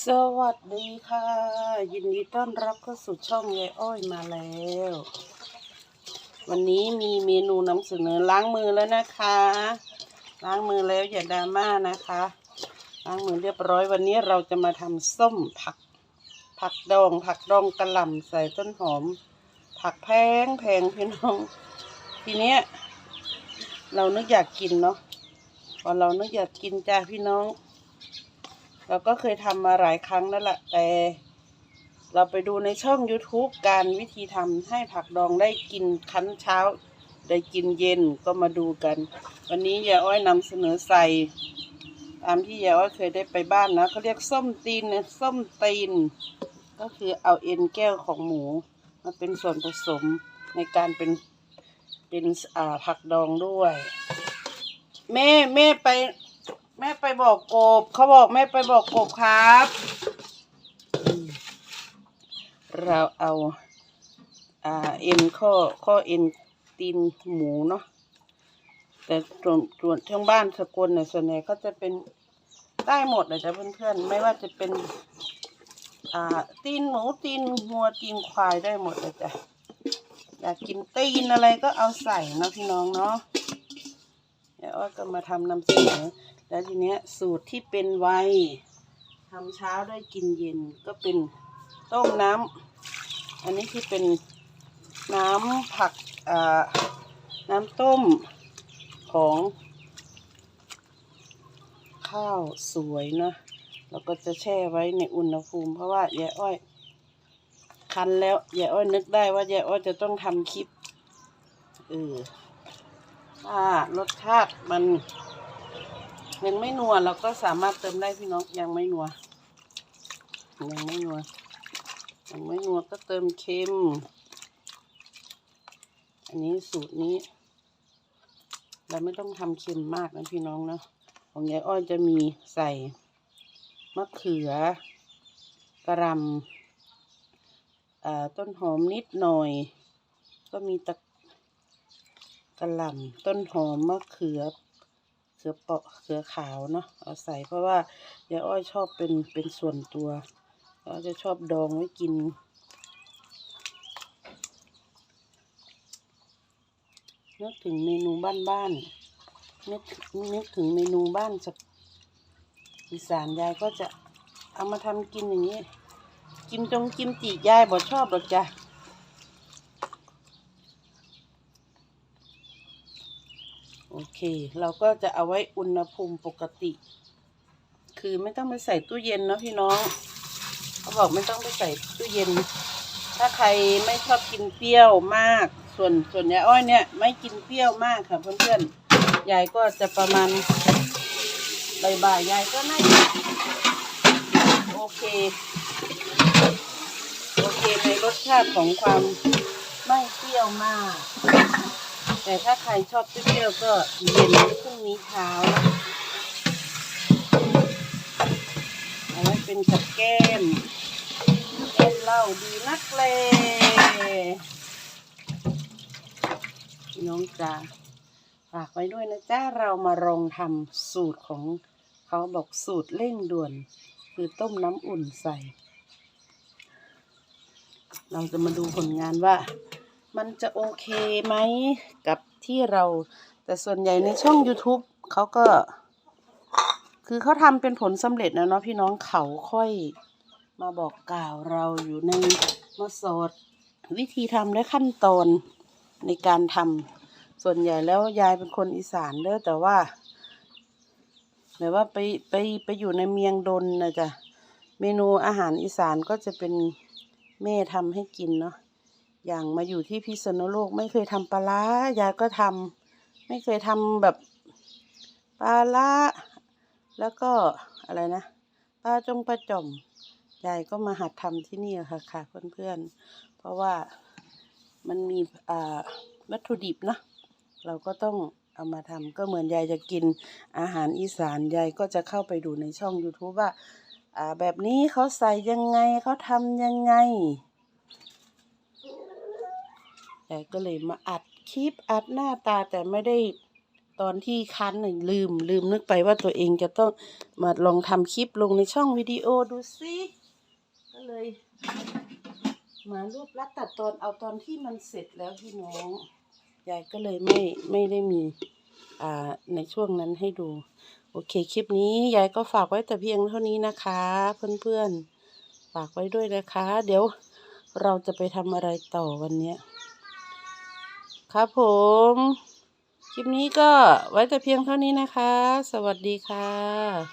สวัสดีค่ะ ยินดีต้อนรับเข้าสู่ช่องยายอ้อยมาแล้ว วันนี้มีเมนูนำเสนอล้างมือแล้วนะคะ ล้างมือแล้วอย่าดราม่านะคะ ล้างมือเรียบร้อยวันนี้เราจะมาทำส้มผัก ผักดอง ผักดองกระหล่ำใส่ต้นหอม ผักแพงแพงพี่น้องทีเนี้ยเรานึกอยากกินเนาะพอเรานึกอยากกินจ้าพี่น้อง เราก็เคยทำมาหลายครั้งแล้วล่ะ แต่เราไปดูในช่อง YouTube การวิธีทำให้ผักดองได้กินคั้นเช้า ได้กินเย็นก็มาดูกัน วันนี้ยายอ้อยนำเสนอใส่ตามที่ยายอ้อยเคยได้ไปบ้านนะเขาเรียกส้มตีนนะส้มตีน ก็คือเอาเอ็นแก้วของหมูมาเป็นส่วนผสมในการเป็นเป็นอ่าผักดองด้วย แม่แม่ไป แม่ไปบอกกบ เขาบอกแม่ไปบอกกบครับ เราเอาอ่าเอ็นข้อข้อเอ็นตีนหมูเนาะแต่ส่วนส่วนทั้งบ้านสกลเนี่ยส่วนใหญ่ก็จะเป็นได้หมดเลยจ้ะเพื่อนๆไม่ว่าจะเป็น อ่า ตีนหมูตีนหัวตีนควายได้หมดเลยจ้ะอยากกินตีนอะไรก็เอาใส่เนาะพี่น้องเนาะเดี๋ยวก็มาทำนำเสนอ แล้วทีเนี้ยสูตรที่เป็นไวทำเช้าได้กินเย็นก็เป็นต้มน้ำอันนี้ที่เป็นน้ำผักอ่าน้ำต้มของข้าวสวยเนาะแล้วก็จะแช่ไว้ในอุณหภูมิ เพราะว่ายายอ้อยคันแล้วยายอ้อยนึกได้ว่ายายอ้อยจะต้องทำคลิปเออถ้ารสชาติมัน ยังไม่นัวเราก็สามารถเติมได้พี่น้องยังไม่นัว ยังไม่นัวยังไม่นัวก็เติมเค็ม อันนี้สูตรนี้ เราไม่ต้องทำเค็มมากนะพี่น้องเนาะของยายอ้อยจะมีใส่มะเขือกระหลำต้นหอมนิดหน่อย ก็มีตะกระหล่ำต้นหอมมะเขือ เขือเปาะเขือขาวเนาะเอาใส่เพราะว่ายายอ้อยชอบเป็นเป็นส่วนตัวเราจะชอบดองไว้กิน นึกถึงเมนูบ้านบ้านนึกนึกถึงเมนูบ้านจากอีสานยายก็จะเอามาทำกินอย่างนี้ กิมจงกิมจียายบ่ชอบหรอกจ้ะ โอ เค เราก็จะเอาไว้อุณหภูมิปกติ คือไม่ต้องไปใส่ตู้เย็นเนาะพี่น้องเขาบอกไม่ต้องไปใส่ตู้เย็น ถ้าใครไม่ชอบกินเปรี้ยวมาก ส่วนส่วนยายอ้อยเนี่ยไม่กินเปรี้ยวมากค่ะเพื่อนๆยายก็จะประมาณบ่ายๆยายก็น่าจะโอเคโอเคในรสชาติของความไม่เปรี้ยวมาก แต่ถ้าใครชอบเปรี้ยวๆก็เย็นพรุ่งนี้เช้าเอาไว้เป็นกับแก้มแก้มเหล้าดีนักเลยพี่น้องจ้าฝากไว้ด้วยนะจ้าเรามาลองทำสูตรของเขาบอกสูตรเร่งด่วน คือต้มน้ำอุ่นใส่ เราจะมาดูผลงานว่า มันจะโอเคไหมกับที่เราแต่ส่วนใหญ่ในช่อง YouTube เขาก็ คือเขาทำเป็นผลสำเร็จนะเนาะพี่น้องเขาค่อยมาบอกกล่าวเราอยู่ในมาสอนวิธีทำและขั้นตอนในการทำส่วนใหญ่แล้วยายเป็นคนอีสานเด้อแต่ว่าแบบว่าไปไปไปอยู่ในเมียงดนนะจ๊ะเมนูอาหารอีสานก็จะเป็นแม่ทำให้กินเนาะ อย่างมาอยู่ที่พิษณุโลกไม่เคยทำปลาร้ายายก็ทำไม่เคยทำแบบปลาร้าแล้วก็อะไรนะปลาจงปลาจ่อมยายก็มาหัดทำที่นี่ค่ะค่ะเพื่อนๆ เพราะว่ามันมีอ่าวัตถุดิบเนาะเราก็ต้องเอามาทำก็เหมือนยายจะกินอาหารอีสานยายก็จะเข้าไปดูในช่อง YouTube ว่าอ่าแบบนี้เขาใส่ยังไงเขาทำยังไง ยายก็เลยมาอัดคลิปอัดหน้าตาแต่ไม่ได้ตอนที่คันน่ะลืม ลืมนึกไปว่าตัวเองจะต้องมาลองทำคลิปลงในช่องวิดีโอดูสิก็เลย มารวบรัดตัดตอนเอาตอนที่มันเสร็จแล้วพี่น้องยายก็เลยไม่ไม่ได้มีอ่าในช่วงนั้นให้ดู โอเคคลิปนี้ยายก็ฝากไว้แต่เพียงเท่านี้นะคะ เพื่อนๆฝากไว้ด้วยนะคะ เดี๋ยวเราจะไปทำอะไรต่อวันเนี้ย ครับผม คลิปนี้ก็ไว้แต่เพียงเท่านี้นะคะ สวัสดีค่ะ